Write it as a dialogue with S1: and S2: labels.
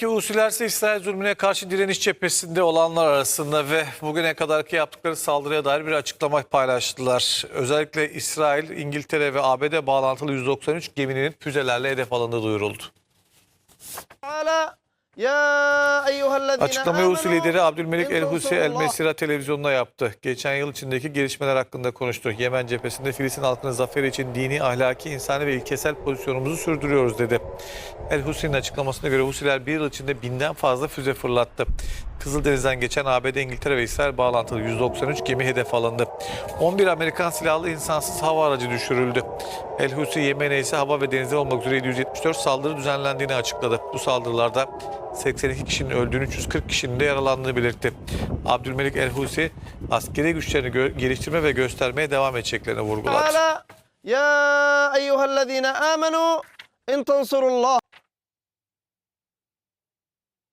S1: Gazze'deki Husilerse İsrail zulmüne karşı direniş cephesinde olanlar arasında ve bugüne kadarki yaptıkları saldırıya dair bir açıklama paylaştılar. Özellikle İsrail, İngiltere ve ABD bağlantılı 193 geminin füzelerle hedef alındığı duyuruldu.
S2: Hala ya
S1: Açıklamayı Husi lideri Abdülmelik El Husi El Mesira televizyonuna yaptı. Geçen yıl içindeki gelişmeler hakkında konuştu. Yemen cephesinde Filistin halkının zaferi için dini, ahlaki, insani ve ilkesel pozisyonumuzu sürdürüyoruz dedi. El Husi'nin açıklamasına göre Husiler bir yıl içinde binden fazla füze fırlattı. Kızıldeniz'den geçen ABD, İngiltere ve İsrail bağlantılı 193 gemi hedef alındı. 11 Amerikan silahlı insansız hava aracı düşürüldü. El Husi Yemen'e ise hava ve denizde olmak üzere 774 saldırı düzenlendiğini açıkladı. Bu saldırılarda 82 kişinin öldüğünü 340 kişinin de yaralandığını belirtti. Abdülmelik Elhusi askeri güçlerini geliştirme ve göstermeye devam edeceklerini vurguladı.
S2: Ya eyyühellezine amenu in tansurullah